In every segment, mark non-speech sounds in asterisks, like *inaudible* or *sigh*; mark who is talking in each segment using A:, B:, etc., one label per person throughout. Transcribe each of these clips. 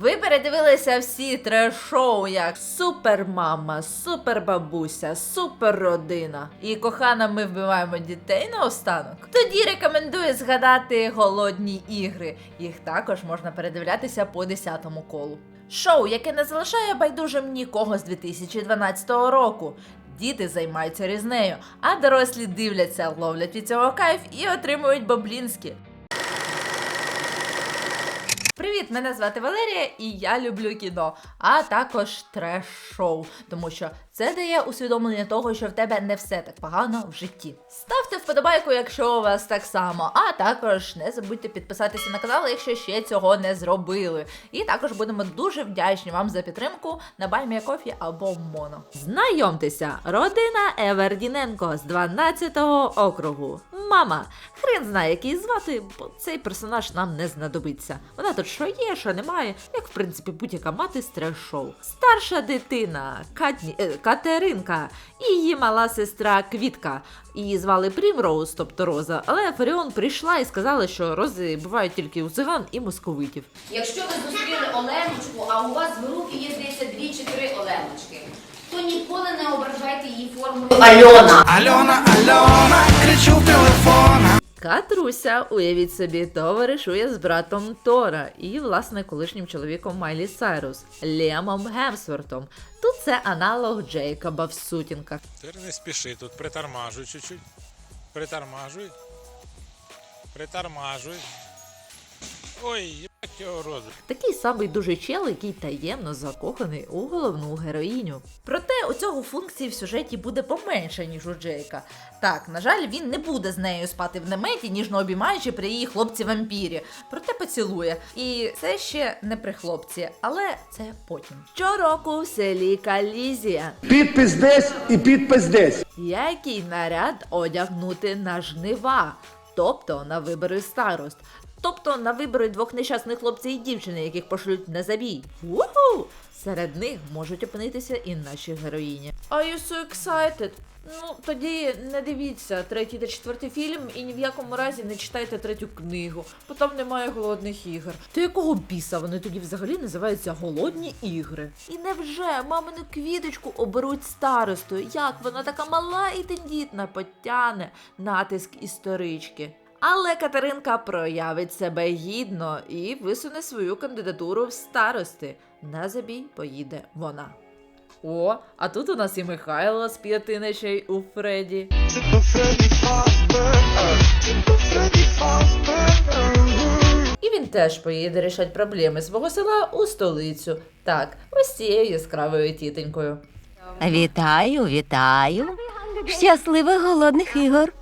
A: Ви передивилися всі треш-шоу, як Супермама, Супербабуся, Суперродина. І кохана, ми вбиваємо дітей наостанок. Тоді рекомендую згадати голодні ігри. Їх також можна передивлятися по 10-му колу. Шоу, яке не залишає байдужим нікого з 2012 року. Діти займаються різнею, а дорослі дивляться, ловлять від цього кайф і отримують баблінські. Привіт, мене звати Валерія, і я люблю кіно, а також треш-шоу, тому що це дає усвідомлення того, що в тебе не все так погано в житті. Ставте вподобайку, якщо у вас так само, а також не забудьте підписатися на канал, якщо ще цього не зробили. І також будемо дуже вдячні вам за підтримку на Баймія Кофі або Моно. Знайомтеся, родина Евердіненко з 12-го округу. Мама, хрен знає, як її звати, бо цей персонаж нам не знадобиться. Вона тут що є, що немає, як в принципі будь-яка мати з треш-шоу. Старша дитина Катні, е, Катеринка і її мала сестра Квітка. Її звали Примроуз, тобто Роза, але Фаріон прийшла і сказала, що рози бувають тільки у циган і московитів.
B: Якщо ви зустріли Оленочку, а у вас в руки є, здається, дві чи три Оленочки, то ніколи не ображайте її формою Альона.
C: Альона, Альона, кричу в телефона.
A: Катруся, уявіть собі, товаришує з братом Тора і, власне, колишнім чоловіком Майлі Сайрус Лемом Гемсвортом. Тут це аналог Джейкоба в сутінках.
D: Ти не спіши тут, притормажуй чуть-чуть. Притормажуй. Притормажуй. Ой, їбать його.
A: Такий самий дуже чел, який таємно закоханий у головну героїню. Проте у цього функції в сюжеті буде поменше, ніж у Джейка. Так, на жаль, він не буде з нею спати в наметі, ніжно обіймаючи при її хлопці-вампірі. Проте поцілує. І це ще не при хлопці, але це потім. Щороку в селі Калізія.
E: Підпис десь і підпис десь.
A: Який наряд одягнути на жнива, тобто на вибори старост, тобто на вибори двох нещасних хлопців і дівчини, яких пошлють на забій. Уху! Серед них можуть опинитися і наші героїні. Are you so excited? Ну, тоді не дивіться третій та четвертий фільм і ні в якому разі не читайте третю книгу, бо там немає голодних ігор. То якого біса вони тоді взагалі називаються голодні ігри? І невже мамину квіточку оберуть старостою? Як вона така мала і тендітна потяне натиск історички? Але Катеринка проявить себе гідно і висуне свою кандидатуру в старости. На забій поїде вона. О, а тут у нас і Михайло з п'яти ночей у Фредді. І він теж поїде рішати проблеми свого села у столицю. Так, ось цією яскравою тітенькою.
F: Вітаю, вітаю. Щасливих голодних ігор.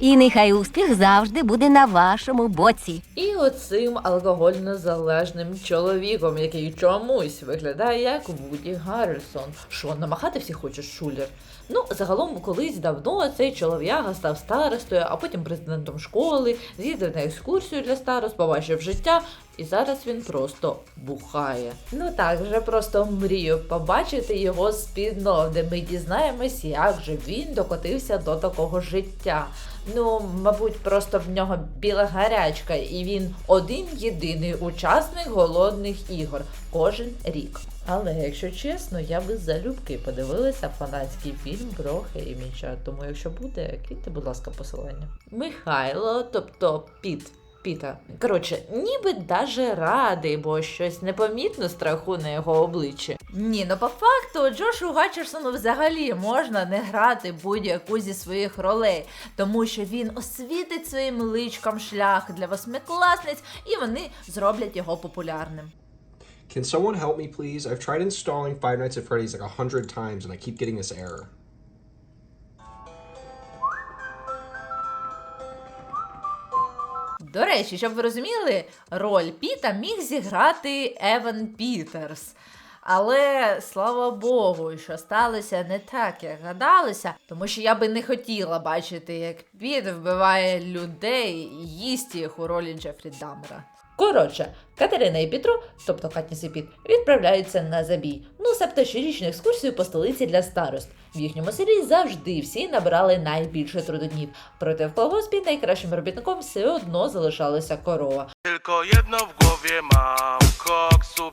F: І нехай успіх завжди буде на вашому боці.
A: І оцим алкогольно залежним чоловіком, який чомусь виглядає як Вуді Гаррісон. Що, намахати всі хоче шулер? Ну, загалом, колись давно цей чолов'яга став старостою, а потім президентом школи, з'їздив на екскурсію для старост, побачив життя, і зараз він просто бухає. Ну так, вже просто мрію побачити його з-під де ми дізнаємось, як же він докотився до такого життя. Ну, мабуть, просто в нього біла гарячка, і він один єдиний учасник голодних ігор кожен рік. Але якщо чесно, я би залюбки подивилася фанатський фільм про Хейміча. Тому якщо буде, кидьте, будь ласка, посилання. Михайло, тобто Піт. Піта. Коротше, ніби даже радий, бо щось непомітно страху на його обличчі. Ні, ну по факту Джошу Гатчерсону взагалі можна не грати будь-яку зі своїх ролей, тому що він освітить своїм личком шлях для восьмикласниць, і вони зроблять його популярним.
G: Can someone help me, please? I've tried installing Five Nights at Freddy's like a hundred times and I keep getting this error.
A: До речі, щоб ви розуміли, роль Піта міг зіграти Еван Пітерс. Але слава Богу, що сталося не так, як гадалося, тому що я би не хотіла бачити, як Піт вбиває людей і їсть їх у ролі Джефрі Дамера. Коротше, Катерина і Петро, тобто Катніс і Піт, відправляються на забій. Ну, себто щорічну екскурсію по столиці для старост. В їхньому селі завжди всі набирали найбільше трудоднів. Проте в колгоспі найкращим робітником все одно залишалася корова.
C: Tylko jedno w głowie mam, koksu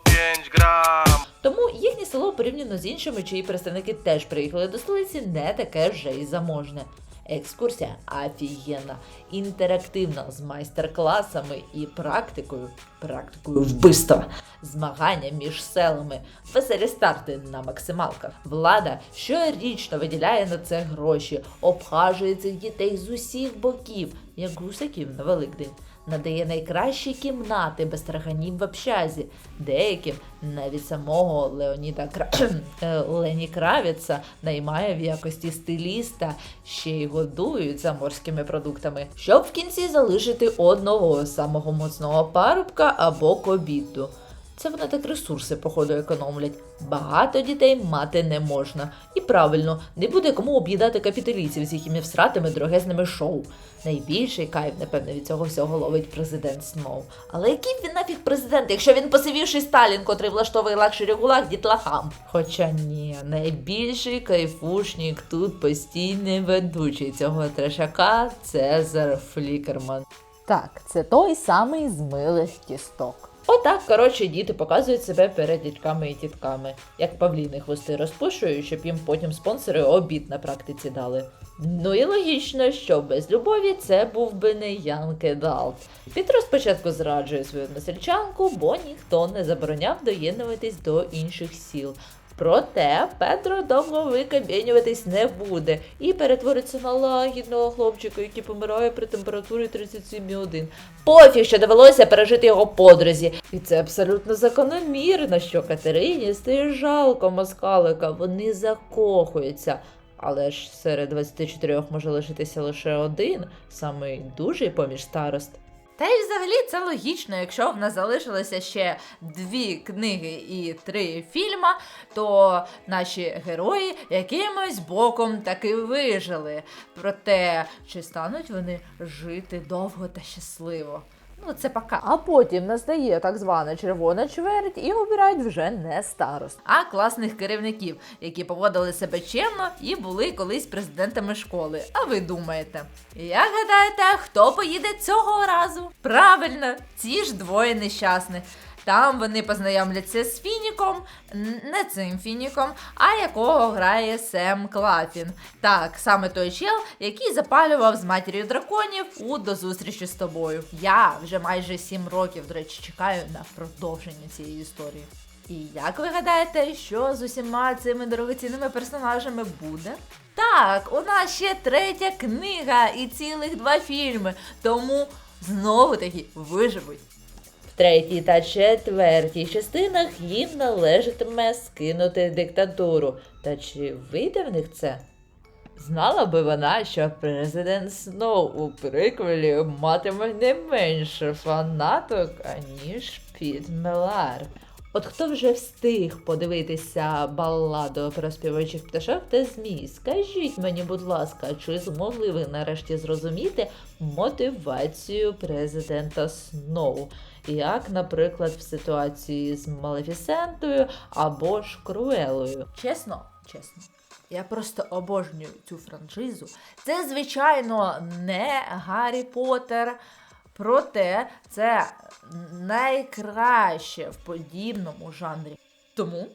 A: порівняно з іншими, чиї представники теж приїхали до столиці, не таке вже й заможне. Екскурсія офігенна, інтерактивна з майстер-класами і практикою, практикою вбивства, змагання між селами, веселі старти на максималках. Влада щорічно виділяє на це гроші, обхажує цих дітей з усіх боків, як гусаків на Великдень. Надає найкращі кімнати без траганів в общазі. Деяким навіть самого Леоніда Кра... *clears throat* е, Лені Кравіца наймає в якості стиліста, ще й годують за морськими продуктами, щоб в кінці залишити одного самого моцного парубка або кобіту. Це вони так ресурси, походу, економлять. Багато дітей мати не можна. І правильно, не буде кому об'їдати капіталійців з їхніми всратими дорогезними шоу. Найбільший кайф, напевне, від цього всього ловить президент Сноу. Але який він нафіг президент, якщо він посивівший Сталін, котрий влаштовує лакшері гулаг дітлахам? Хоча ні, найбільший кайфушник тут постійний ведучий цього трешака Цезар Флікерман. Так, це той самий з кісток. Отак, коротше, діти показують себе перед дітками і тітками, як павліни хвости розпушують, щоб їм потім спонсори обід на практиці дали. Ну і логічно, що без любові це був би не Ян Кедалт. Пітро спочатку зраджує свою насельчанку, бо ніхто не забороняв доєднуватись до інших сіл. Проте Петро довго викам'янюватись не буде і перетвориться на лагідного хлопчика, який помирає при температурі 37,1. Пофіг, що довелося пережити його подрузі. І це абсолютно закономірно, що Катерині стає жалко москалика, вони закохуються. Але ж серед 24 може лишитися лише один, самий дужий поміж старост. Та й взагалі це логічно, якщо в нас залишилося ще дві книги і три фільма, то наші герої якимось боком таки вижили. Проте, чи стануть вони жити довго та щасливо? Ну, це пока. А потім настає так звана червона чверть і обирають вже не старост, а класних керівників, які поводили себе чемно і були колись президентами школи. А ви думаєте? Як гадаєте, хто поїде цього разу? Правильно, ці ж двоє нещасних. Там вони познайомляться з Фініком, не цим Фініком, а якого грає Сем Клафін. Так, саме той чел, який запалював з матір'ю драконів у до зустрічі з тобою. Я вже майже сім років, до речі, чекаю на продовження цієї історії. І як ви гадаєте, що з усіма цими дорогоцінними персонажами буде? Так, у нас ще третя книга і цілих два фільми, тому знову таки виживуть. Третій та четвертій частинах їм належатиме скинути диктатуру. Та чи вийде в них це? Знала би вона, що президент Сноу у приквелі матиме не менше фанаток, аніж Піт Мелар. От хто вже встиг подивитися балладу про співаючих пташок та змій? Скажіть мені, будь ласка, чи змогли ви нарешті зрозуміти мотивацію президента Сноу? Як, наприклад, в ситуації з Малефісентою або ж Круелою? Чесно, чесно. Я просто обожнюю цю франшизу. Це, звичайно, не Гаррі Поттер. Проте це найкраще в подібному жанрі. Тому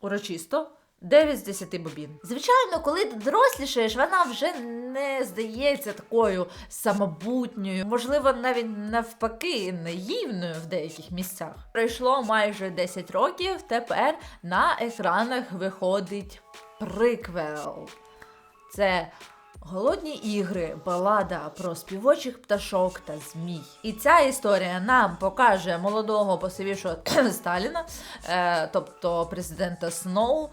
A: урочисто 9 з 10 бобін. Звичайно, коли ти дорослішаєш, вона вже не здається такою самобутньою, можливо, навіть навпаки, наївною в деяких місцях. Пройшло майже 10 років. Тепер на екранах виходить приквел. Це Голодні ігри, балада про співочих пташок та змій. І ця історія нам покаже молодого посивішого *clears throat* Сталіна, е, тобто президента Сноу,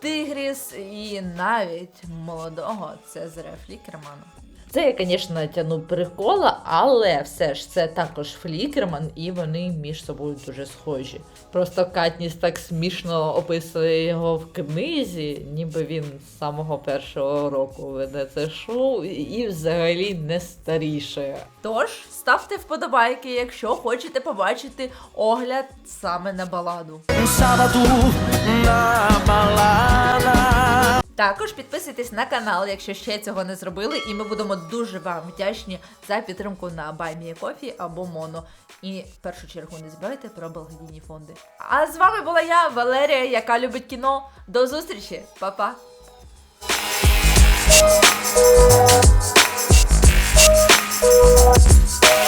A: Тигріс і навіть молодого Цезаря Флікермана. Це я, звісно, тяну прикола, але все ж це також Флікерман, і вони між собою дуже схожі. Просто Катніс так смішно описує його в книзі, ніби він з самого першого року веде це шоу і- взагалі не старішає. Тож ставте вподобайки, якщо хочете побачити огляд саме на баладу.
C: Sábado na balada.
A: Також підписуйтесь на канал, якщо ще цього не зробили, і ми будемо дуже вам вдячні за підтримку на Кофі або Моно. І в першу чергу не забувайте про благодійні фонди. А з вами була я, Валерія, яка любить кіно. До зустрічі, Па-па! Thank you.